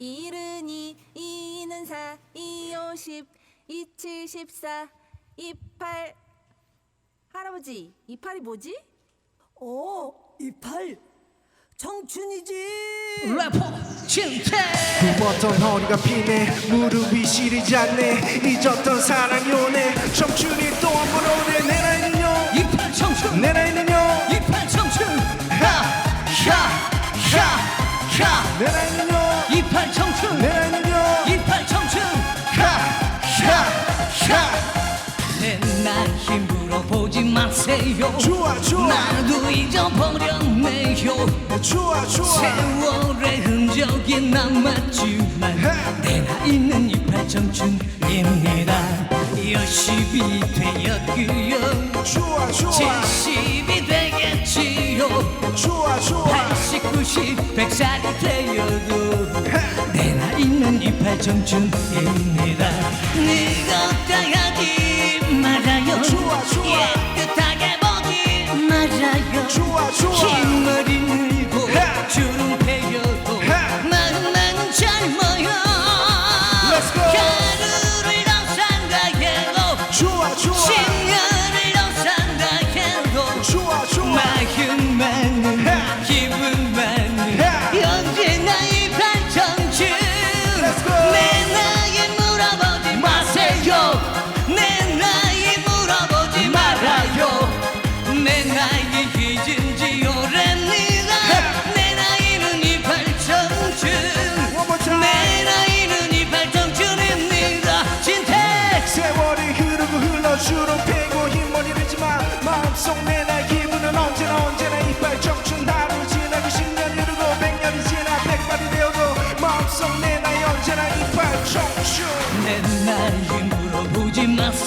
이른이 이는 사 이오십 이칠십사 이팔. 할아버지 이팔이 뭐지? 어, 이팔? 청춘이지. 래퍼 진태. 굽었던 허리가 피네. 무릎이 시리지 않네. 잊었던 사랑이 오네. 청춘이 또 한 번 오네. 내 나이는요? 이팔 청춘. 내 나이는요? 이팔 청춘. 하하하하. 내 나이는요 이팔 청춘. 내 나이는요. 이팔 청춘. 하하하. 내 나이 물어보지 마세요. 좋아 좋아. 나도 잊어버렸네요. 좋아 좋아. 세월의 흔적이 남았지만 내 나이는 이팔 청춘입니다. 열심히 되었고요. 좋아 좋아. 칠십이 되겠지요. 좋아 좋아. 80, 90, 100살이 되어도 내 이팔 청춘입니다. 네가 따하지 말아요. 좋아, 좋아. 깨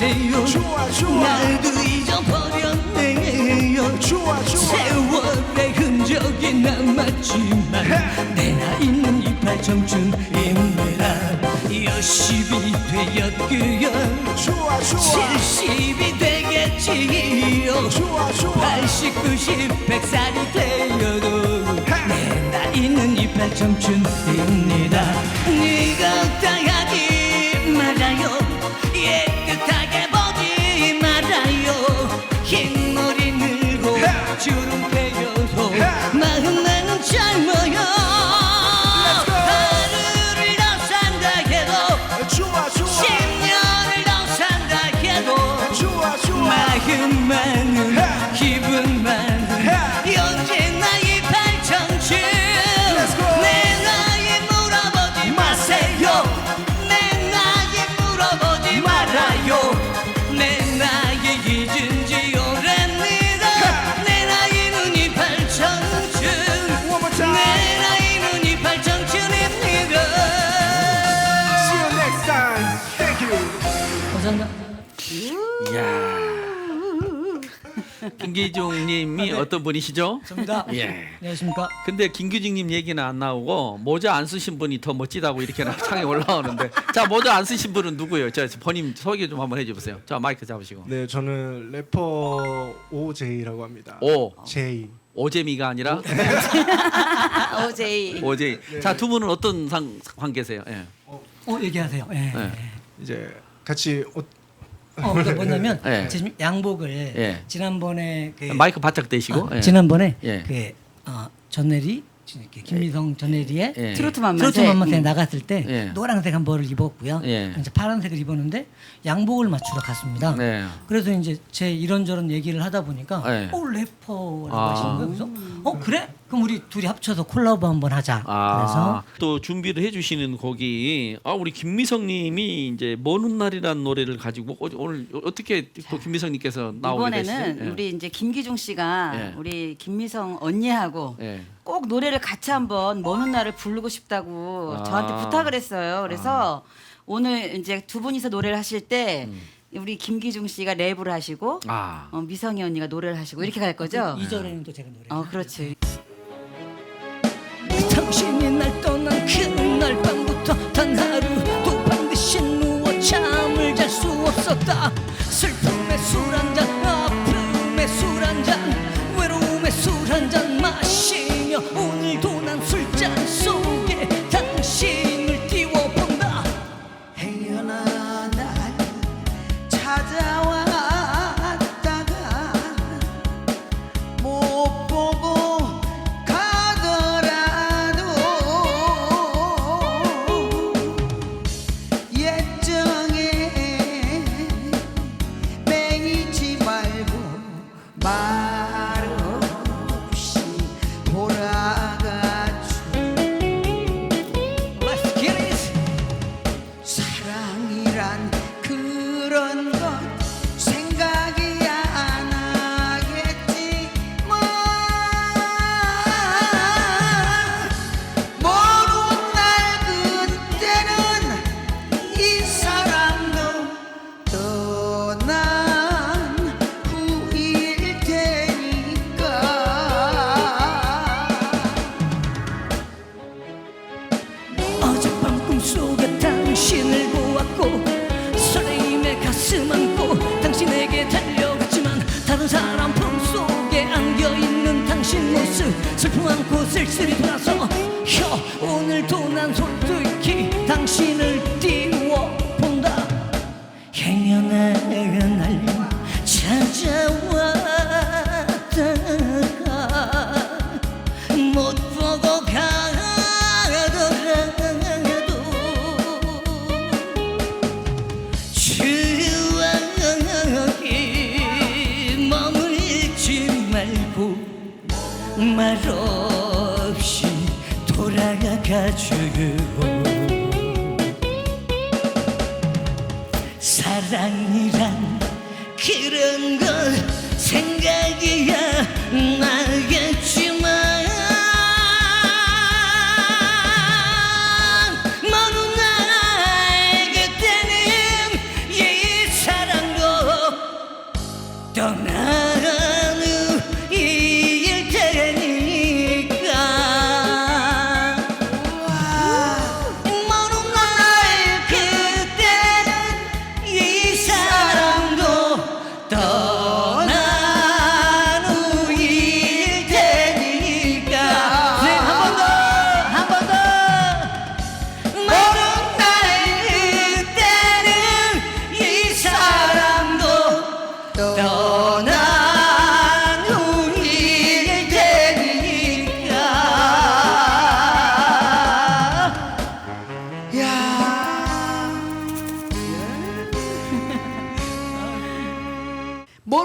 마세요. 좋아 좋아. 나도 잊어버렸네요. 좋아 좋아. 세월의 흔적이 남았지만 내 나이는 이팔 청춘입니다 열심히 되었고요. 좋아 좋아. 칠십이 되겠지요. 좋아 좋아. 80, 90, 100살이 되어도 내 나이는 이팔 청춘입니다. 네가 당하지 말아요. 깨끗하 김기중님이 어떤 분이시죠? 감사합니다 예. 안녕하십니까 근데 김규중님 얘기는 안 나오고 모자 안 쓰신 분이 더 멋지다고 이렇게 창에 올라오는데 자 모자 안 쓰신 분은 누구예요? 자 본인 소개 좀 한번 해주세요. 자 마이크 잡으시고 네 저는 래퍼 OJ라고 합니다 오 J 오재미가 아니라 오제이 오제이. 자두 분은 어떤 상 관계세요? 예. 어 얘기하세요 예. 네. 이제 같이 옷 어, 그러니까 뭐냐면 예. 지금 양복을 예. 지난번에 그 마이크 바짝 대시고. 아, 예. 지난번에 예. 그 어, 전내리 이렇게 김미성 전내리의 예. 트로트 만만세 트로트 만만세 나갔을 때 예. 노란색 한 벌을 입었고요. 예. 이제 파란색을 입었는데 양복을 맞추러 갔습니다. 네. 그래서 이제 제 이런저런 얘기를 하다 보니까 예. 어 래퍼라고 아. 하시는 거예요. 그래서 어 그래? 그럼 우리 둘이 합쳐서 콜라보 한번 하자. 아, 또 준비를 해주시는 곡이 아 우리 김미성님이 이제 먼 훗날이라는 노래를 가지고 어- 오늘 어떻게 또 김미성님께서 나오게? 이번에는 예. 우리 이제 김기중 씨가 예. 우리 김미성 언니하고 예. 꼭 노래를 같이 한번 먼 훗날을 부르고 싶다고 아. 저한테 부탁을 했어요. 그래서 오늘 이제 두 분이서 노래를 하실 때 우리 김기중 씨가 랩을 하시고 음. 아. 어, 미성이 언니가 노래를 하시고 이렇게 갈 거죠? 이 절에는 또 제가 노래. 어, 그렇지. 당신이 날 떠난 그날 밤부터 단 하루도 반드시 누워 잠을 잘 수 없었다. 슬픔의 술 한잔 아픔의 술 한잔 외로움의 술 한잔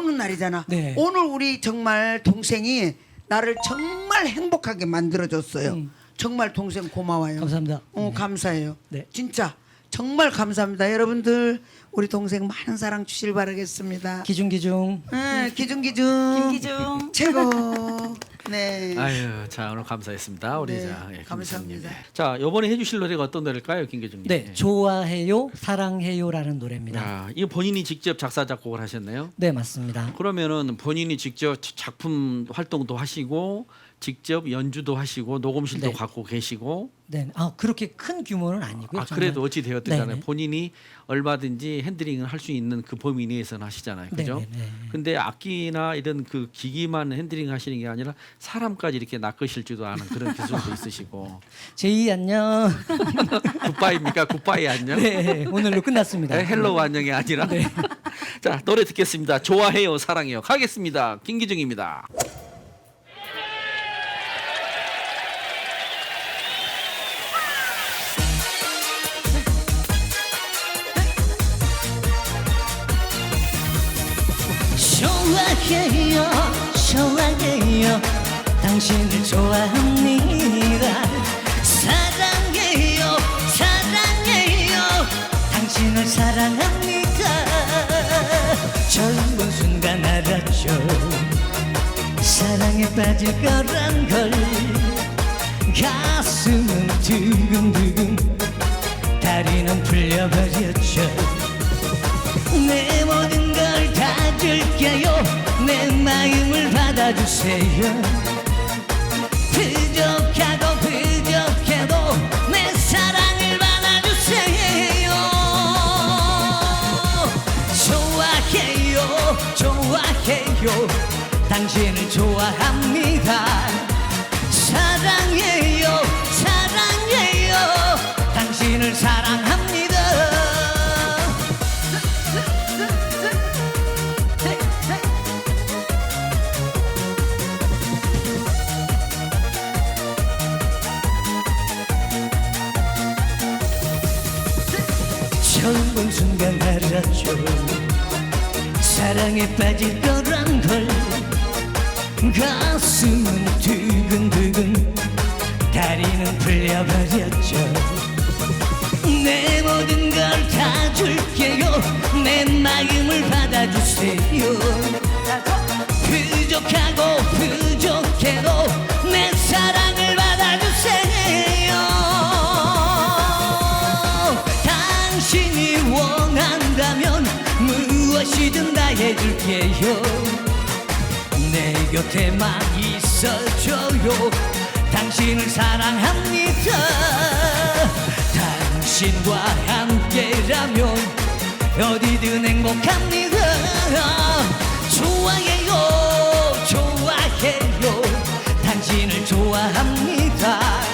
먼 날이잖아. 네. 오늘 우리 정말 동생이 나를 정말 행복하게 만들어줬어요. 정말 동생 고마워요. 음. 감사합니다. 어, 감사해요. 네. 진짜 정말 감사합니다. 여러분들 우리 동생 많은 사랑 주실 바라겠습니다. 기중 기중 응, 기중 기중. 김기중. 최고. 네. 아유, 자 오늘 감사했습니다. 우리 네, 자 예, 감사합니다. 자 이번에 해주실 노래가 어떤 노래일까요, 김기정님? 네 예. 좋아해요 사랑해요라는 노래입니다 야, 이거 본인이 직접 작사 작곡을 하셨네요. 네 맞습니다 그러면은 본인이 직접 자- 작품 활동도 하시고 직접 연주도 하시고 녹음실도 네. 갖고 계시고 네, 아 그렇게 큰 규모는 아니고요. 아 정말. 그래도 어찌 되었든 간에 네네. 본인이 얼마든지 핸들링을 할 수 있는 그 범위 내에서는 하시잖아요, 그죠? 네네네. 근데 악기나 이런 그 기기만 핸들링 하시는 게 아니라 사람까지 이렇게 낚으실 줄도 아는 그런 기술도 있으시고 제이 안녕. 굿바이입니까? 굿바이 안녕. 네 오늘로 끝났습니다. 네, 헬로우 안녕이 아니라. 자 노래 듣겠습니다. 좋아해요, 사랑해요. 가겠습니다. 김기중입니다. 좋아해요 좋아해요. 당신을 좋아합니다. 사랑해요 사랑해요. 당신을 사랑합니다. 젊은 순간 알았죠. 사랑에 빠질 거란 걸. 가슴은 두근두근 다리는 풀려버렸죠 내 모든 걸 다 줄게요. 내 마음을 받아주세요. 부족하고 부족해도 내 사랑을 받아주세요. 좋아해요 좋아해요. 당신을 좋아합니다. 사랑해요 사랑에 빠질 거란 걸 가슴은 두근두근 다리는 풀려버렸죠. 내 모든 걸 다 줄게요. 내 마음을 받아주세요. 부족하고 해줄게요. 내 곁에만 있어줘요. 당신을 사랑합니다. 당신과 함께 어디든 행복합니다. 좋아해요. 좋아해요. 당신을 좋아합니다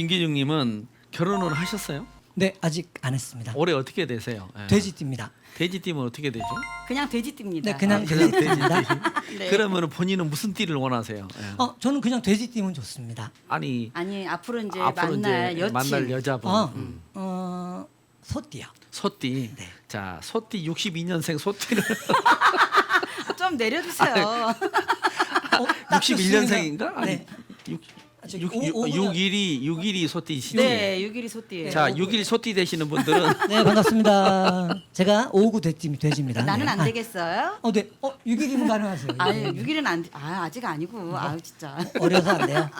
김기중님은 결혼을 하셨어요? 네 아직 안 했습니다 올해 어떻게 되세요? 예. 돼지띠입니다 돼지띠면 어떻게 되죠? 그냥 돼지띠입니다. 네 그냥 아, 그냥 돼지띠입니다 네. 그러면 본인은 무슨 띠를 원하세요? 예. 어 저는 그냥 돼지띠면 좋습니다 아니 아니 앞으로 이제 앞으로 만날 이제 여친 만날 여자분 어, 음. 어 소띠요 소띠. 네. 자 소띠 62년생 소띠를 좀 내려주세요. 어, 딱 61년생인가? 아니 네. 6 아, 저기 6 오- 6 오분은- 6일이 6일이 소띠시죠? 네, 육일이 소띠예요. 자 6일 소띠 되시는 분들은 네 반갑습니다 제가 오구 돼지, 돼지입니다 나는 네. 안 아, 되겠어요? 어, 네. 어, 6일이면 가능하세요. 아니, 네. 6일은 안 돼. 아, 아직 아니고. 아유, 진짜. 어려서 안 돼요.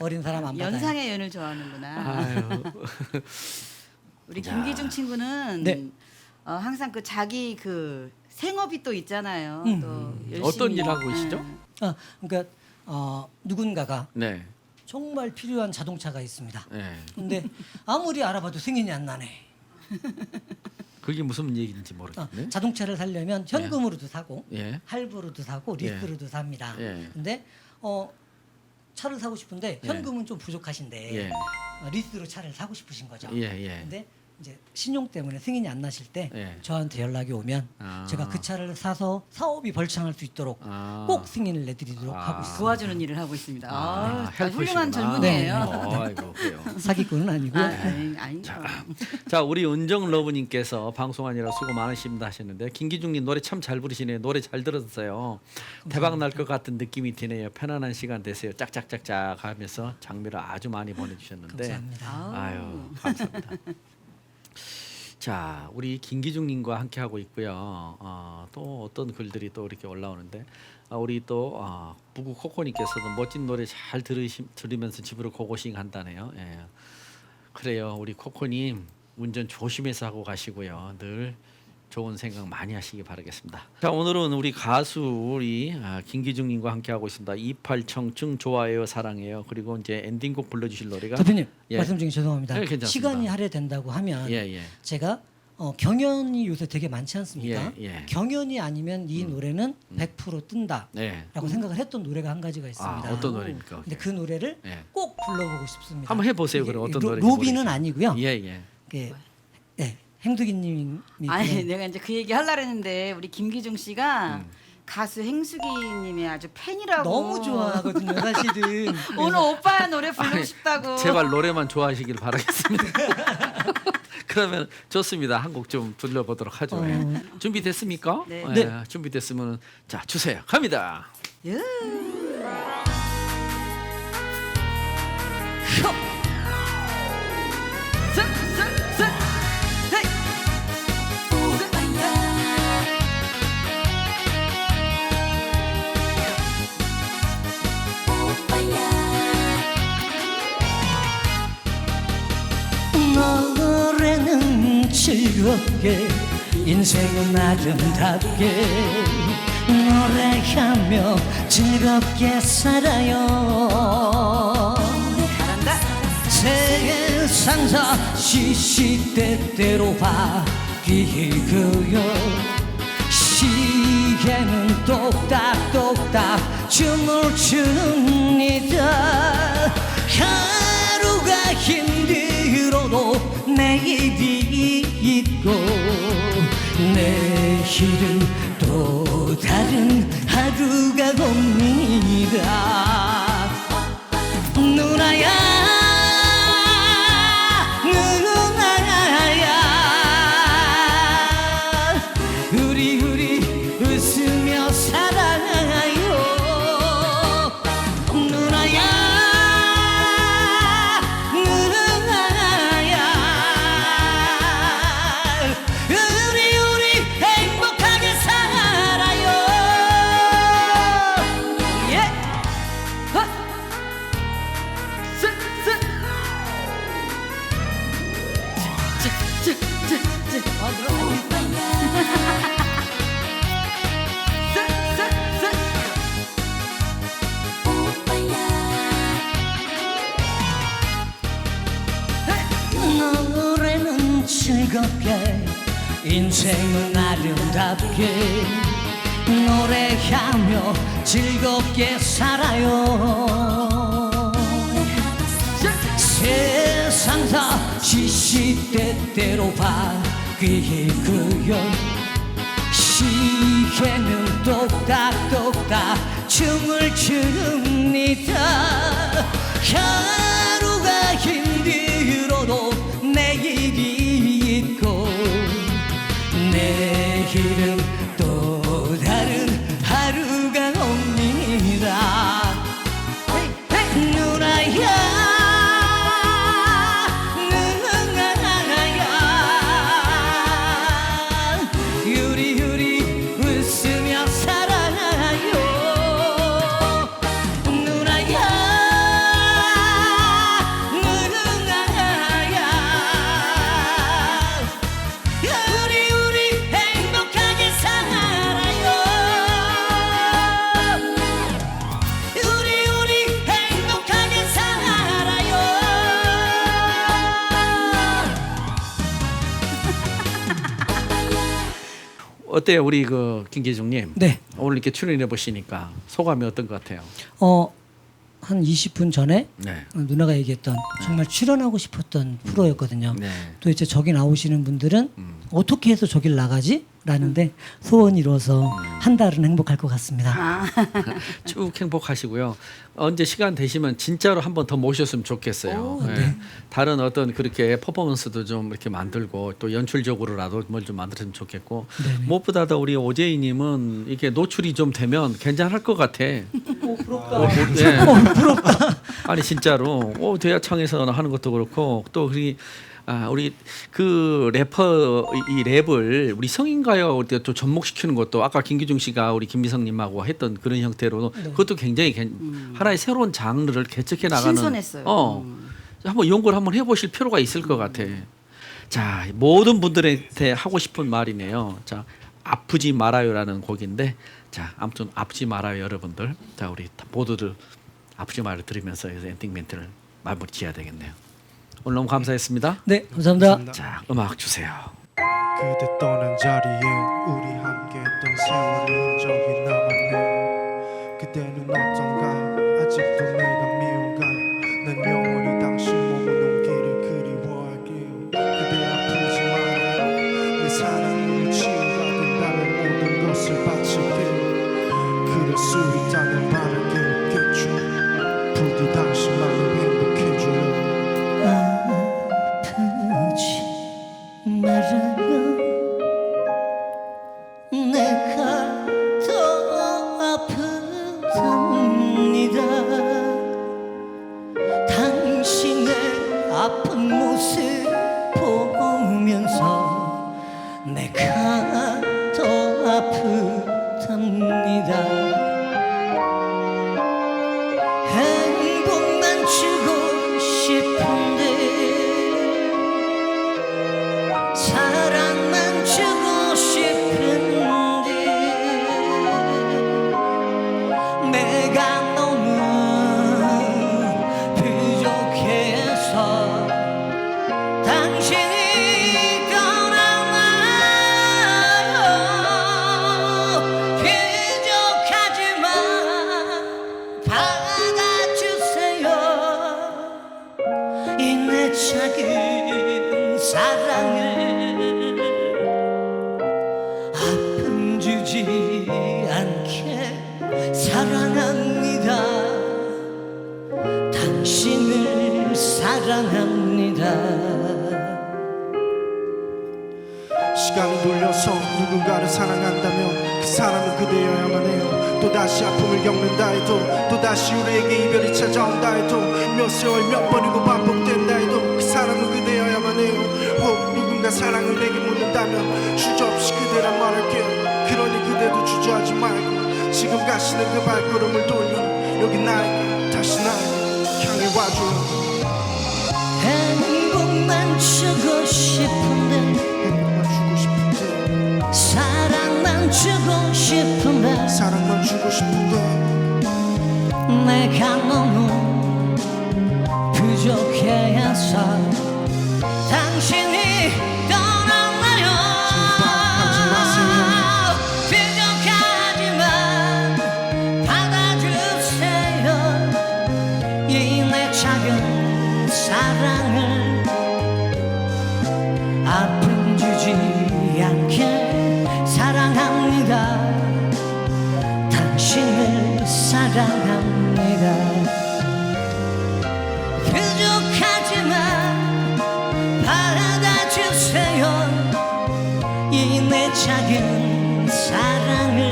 어린 사람 안 받아요. 연상의 연을 좋아하는구나. 아유. 우리 김기중 친구는 네. 어, 항상 그 자기 그 생업이 또 있잖아요. 음. 또 열심히. 어떤 일 하고 계시죠? 네. 어, 그러니까 어, 누군가가 네. 정말 필요한 자동차가 있습니다. 네. 근데 아무리 알아봐도 승인이 안 나네. 그게 무슨 얘기인지 어, 모르겠네. 자동차를 사려면 현금으로도 사고 예. 할부로도 사고 리스로도 삽니다. 예. 근데 어, 차를 사고 싶은데 예. 현금은 좀 부족하신데 예. 어, 리스로 차를 사고 싶으신 거죠. 예, 예. 근데 이제 신용 때문에 승인이 안 나실 때 예. 저한테 연락이 오면 아. 제가 그 차를 사서 사업이 벌창할 수 있도록 아. 꼭 승인을 내드리도록 아. 하고 있습니다. 도와주는 일을 하고 있습니다. 아, 아, 아, 훌륭한 헬프시구나. 젊은이에요. 어, 아이고 그래요. 사기꾼은 아니고요. 아, 아니, 아니. 자 우리 은정 러브님께서 방송하느라 수고 많으십니다 하셨는데 김기중님 노래 참 잘 부르시네요 노래 잘 들었어요 대박 날 것 같은 느낌이 드네요 편안한 시간 되세요 짝짝짝짝 하면서 장미를 아주 많이 보내주셨는데 감사합니다. 아유 감사합니다 자 우리 김기중님과 함께 하고 있고요. 어, 또 어떤 글들이 또 이렇게 올라오는데 아, 우리 또 어, 부구 코코님께서도 멋진 노래 잘 들으시, 들으면서 집으로 고고싱 한다네요. 예. 그래요. 우리 코코님 운전 조심해서 하고 가시고요. 늘 좋은 생각 많이 하시기 바라겠습니다 자 오늘은 우리 가수 우리 아, 김기중님과 함께 하고 있습니다 28청춘 좋아해요 사랑해요 그리고 이제 엔딩곡 불러주실 노래가 대표님 예. 말씀 중에 죄송합니다. 네, 괜찮습니다. 시간이 할애된다고 하면 예 예 제가 어, 경연이 요새 되게 많지 않습니까? 예, 예. 경연이 아니면 이 노래는 100% 뜬다라고 네. 생각을 했던 노래가 한 가지가 있습니다. 아 어떤 노래입니까 근데 그 노래를 예. 꼭 불러보고 싶습니다. 한번 해보세요 이게 그럼 어떤 로, 노래인지 로비는 모르겠어요. 아니고요. 예예 그, 네, 행두기님이 아니, 내가 이제 그 얘기 하려고 했는데 우리 김기중 씨가 음. 가수 행수기님의 아주 팬이라고. 너무 좋아하거든요, 사실은. 오늘 오빠 노래 부르고 아니, 싶다고. 제발 노래만 좋아하시길 바라겠습니다. 그러면 좋습니다. 한 곡 좀 들려보도록 하죠. 어. 예. 준비됐습니까? 네. 예, 네. 준비됐으면 자 주세요. 갑니다. 예. 즐겁게 인생은 아름답게. 노래하며 즐겁게 살아요. 세상사 시시때때로 바뀌고요. 시계는 똑딱똑딱 춤을 춥니다. 하루가 힘들어도 내일이 있고 내일은 또 다른 하루가 옵니다 즐겁게 인생은 아름답게 노래하며 즐겁게 살아요. 세상 다 시시때때로 바뀌고요 시계는 똑딱똑딱 춤을 춥니다. 하루가 힘들어도 내일은 또 어때요, 우리 그 김기중님? 네. 오늘 이렇게 출연해 보시니까 소감이 어떤 것 같아요? 어, 한 20분 전에 네. 누나가 얘기했던 정말 출연하고 싶었던 프로였거든요. 네. 또 이제 저기 나오시는 분들은 음. 어떻게 해서 저길 나가지? 라는데 소원이 이뤄서 음. 한 달은 행복할 것 같습니다. 아, 쭉 행복하시고요. 언제 시간 되시면 진짜로 한 번 더 모셨으면 좋겠어요. 오, 예. 네. 다른 어떤 그렇게 퍼포먼스도 좀 이렇게 만들고 또 연출적으로라도 뭘 좀 만들었으면 좋겠고 네네. 무엇보다도 우리 오재희님은 이게 노출이 좀 되면 괜찮을 것 같아. 오 부럽다. 예. 부럽다. 아니 진짜로 오 대야창에서 하는 것도 그렇고 또 우리 아 우리 그 래퍼 이- 이 랩을 우리 성인가요 그때 또 접목시키는 것도 아까 김기중 씨가 우리 김미성님하고 했던 그런 형태로 그것도 굉장히 괜- 하나의 새로운 장르를 개척해 나가는 신선했어요. 어 음. 한번 연구를 한번 해보실 필요가 있을 것 같아. 자 모든 분들한테 하고 싶은 말이네요. 자 아프지 말아요라는 곡인데 자 아무튼 아프지 말아요 여러분들. 자 우리 다 모두들 아프지 말아요 들으면서 엔딩 멘트를 마무리 지어야 되겠네요. 오늘 너무 감사했습니다. 네, 감사합니다. 자 음악 주세요. 그대 떠난 자리에 우리 함께 했던 세월의 흔적이 남았네 그대는 어떤가 아직도 내 누군가를 사랑한다면 그 사람은 그대여야만 해요. 또다시 아픔을 겪는다 해도 또다시 우리에게 이별이 찾아온다 해도 몇 세월 몇 번이고 반복된다 해도 그 사람은 그대여야만 해요. 혹 누군가 사랑을 내게 묻는다면 주저없이 그대란 말할게요. 그러니 그대도 주저하지 말고 지금 가시는 그 발걸음을 돌려 여기 나에게 다시 나에게 향해 와줘요 행복만 주고 싶은데 주고 싶은데 사랑만 주고 싶은데 내가 너 사랑을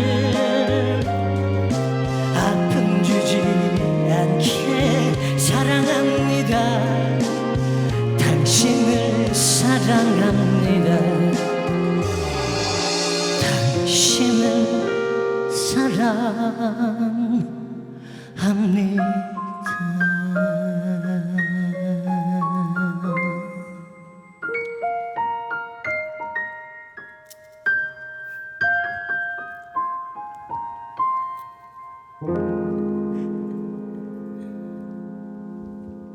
아픔 주지 않게 사랑합니다. 당신을 사랑합니다. 당신을 사랑